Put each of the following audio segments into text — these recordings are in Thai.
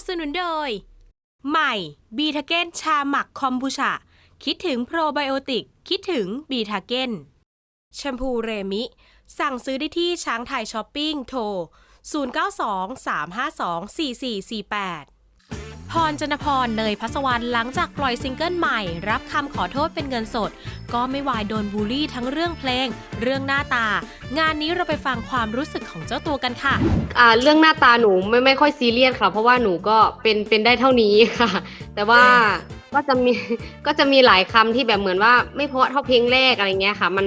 บสนุนโดย ใหม่บีทาเก้นชาหมักคอมบูชา คิดถึงโปรไบโอติก คิดถึงบีทาเก้นแชมพูเรมิ สั่งซื้อได้ที่ช้างไทยช้อปปิ้งโทร 0923524448 พรจนพรเนยพัสวรรณหลังจากปล่อยซิงเกิลใหม่ รับคำขอโทษเป็นเงินสด ก็ไม่วายโดนบูลลี่ทั้งเรื่องเพลง เรื่องหน้าตา งานนี้เราไปฟังความรู้สึกของเจ้าตัวกันค่ะ อ่าเรื่องหน้าตาหนูไม่ไม่ค่อยซีเรียสค่ะ เพราะว่าหนูก็เป็นเป็นได้เท่านี้ค่ะ แต่ว่าก็จะมีก็จะมีหลายคำที่แบบเหมือนว่าไม่เพราะเท่าเพลงแรกอะไรเงี้ยค่ะ มัน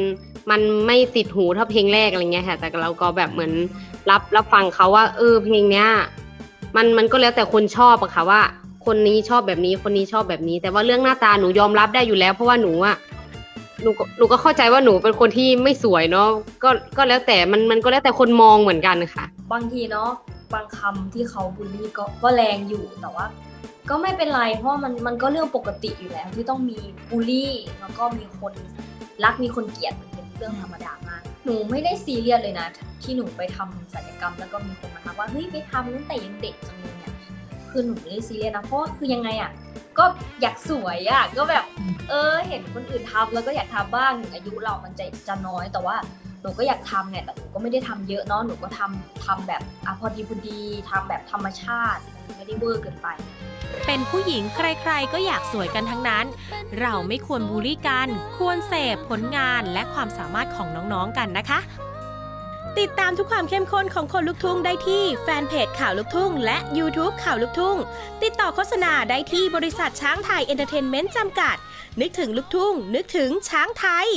มันไม่ติดหูเท่าเพลงแรกอะไรเงี้ยค่ะ แต่เราก็แบบเหมือนรับรับฟังเขาว่าเออเพลงเนี้ย มันมันก็แล้วแต่คนชอบอะค่ะว่า คนนี้ชอบแบบนี้คนนี้ชอบแบบนี้ แต่ว่าเรื่องหน้าตาหนูยอมรับได้อยู่แล้ว เพราะว่าหนูอะหนูก็หนูก็เข้าใจว่าหนูเป็นคนที่ไม่สวยเนาะก็ก็แล้วแต่มันมันก็แล้วแต่คนมองเหมือนกันค่ะ บางทีเนาะบางคำที่เขาบูลลี่ก็ก็แรงอยู่แต่ว่า ก็ไม่เป็นไรเพราะมันมันก็เรื่องปกติอยู่แล้วที่ต้องมีบูลลี่แล้วก็มีคนรักมีคนเกลียดมันเป็น เรื่องธรรมดามาก หนูไม่ได้ซีเรียสเลยนะ ที่หนูไปทำศัลยกรรม แล้วก็มีคนมาทักว่าเฮ้ยไปทำตั้งแต่ยังเด็กจังเลยเนี่ยคือหนูไม่ได้ซีเรียสนะเพราะคือยังไงอะก็อยากสวยอะก็แบบเออเห็นคนอื่นทำแล้วก็อยากทำบ้างอายุเรามันจะจะน้อยแต่ว่า หนูก็อยากทำไงแต่หนูก็ไม่ได้ทำเยอะเนาะหนูก็ทำทำแบบอะพอดีพอดีทำแบบธรรมชาติไม่ได้เวอร์เกินไป เป็นผู้หญิงใครๆก็อยากสวยกันทั้งนั้น เราไม่ควรบูลลี่กัน ควรเสพผลงานและความสามารถของน้องๆกันนะคะ ติดตามทุกความเข้มข้นของคนลุกทุ่งได้ที่แฟนเพจข่าวลุกทุ่ง และ YouTube ข่าวลุกทุ่ง ติดต่อโฆษณาได้ที่บริษัทช้างไทยเอนเตอร์เทนเมนต์จำกัด นึกถึงลุกทุ่ง นึกถึงช้างไทย